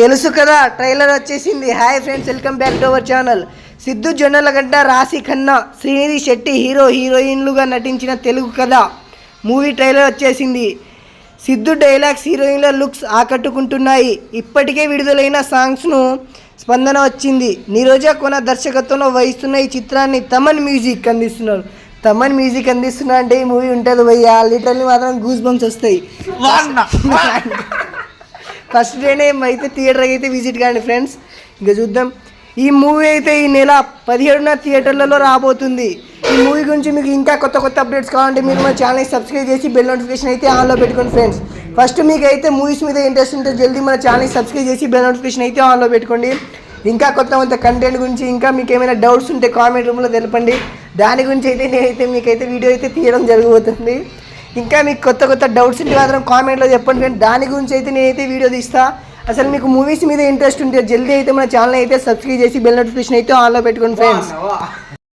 తెలుసు కదా ట్రైలర్ వచ్చేసింది. Hi friends welcome back to our channel Siddhu Jonnalagadda Raashi Khanna Srinidhi Shetty hero హీరోయిన్లుగా నటించిన తెలుగు కథ. మూవీ ట్రైలర్ వచ్చేసింది. సిద్ధు డైలాగ్స్ హీరోయిన్ల లుక్స్ ఆకట్టుకుంటున్నాయి. ఇప్పటికే విడుదలైన సాంగ్స్ను స్పందన వచ్చింది. నీరోజా కొన దర్శకత్వంలో వహిస్తున్న ఈ చిత్రాన్ని తమన్ మ్యూజిక్ అందిస్తున్నారు. తమన్ మ్యూజిక్ అందిస్తున్నా అంటే ఈ మూవీ ఉంటుంది భయ్యా. లిటరల్లీ మాత్రం గూస్ బంప్స్ వస్తాయి ఫస్ట్ డేనే అయితే థియేటర్ అయితే విజిట్ కానీ ఫ్రెండ్స్ ఇంకా చూద్దాం. ఈ మూవీ అయితే ఈ నెల పదిహేడున థియేటర్లలో రాబోతుంది. ఈ మూవీ గురించి మీకు ఇంకా కొత్త కొత్త అప్డేట్స్ కావాలంటే మీరు మా ఛానల్ని సబ్స్క్రైబ్ చేసి బెల్ నోటిఫికేషన్ అయితే ఆన్లో పెట్టుకోండి ఫ్రెండ్స్ ఫస్ట్ మీకు అయితే మూవీస్ మీద ఇంట్రెస్ట్ ఉంటే జల్దీ మన ఛానల్ని సబ్స్క్రైబ్ చేసి బెల్ నోటిఫికేషన్ అయితే ఆన్లో పెట్టుకోండి. ఇంకా కొత్త కొత్త కంటెంట్ గురించి ఇంకా మీకు ఏమైనా డౌట్స్ ఉంటే కామెంట్ రూమ్లో తెలపండి. దాని గురించి అయితే నేనైతే మీకైతే వీడియో అయితే తీయడం జరగబోతుంది ఇంకా మీకు కొత్త కొత్త డౌట్స్ ఉంటే మాత్రం కామెంట్లో చెప్పండి ఫ్రెండ్ దాని గురించి అయితే నేనైతే వీడియో తీస్తా. అసలు మీకు మూవీస్ మీద ఇంట్రెస్ట్ ఉంటే జల్దీ అయితే మన ఛానల్ అయితే సబ్స్క్రైబ్ చేసి బెల్ నోటిఫికేషన్ అయితే ఆన్లో పెట్టుకోండి ఫ్రెండ్స్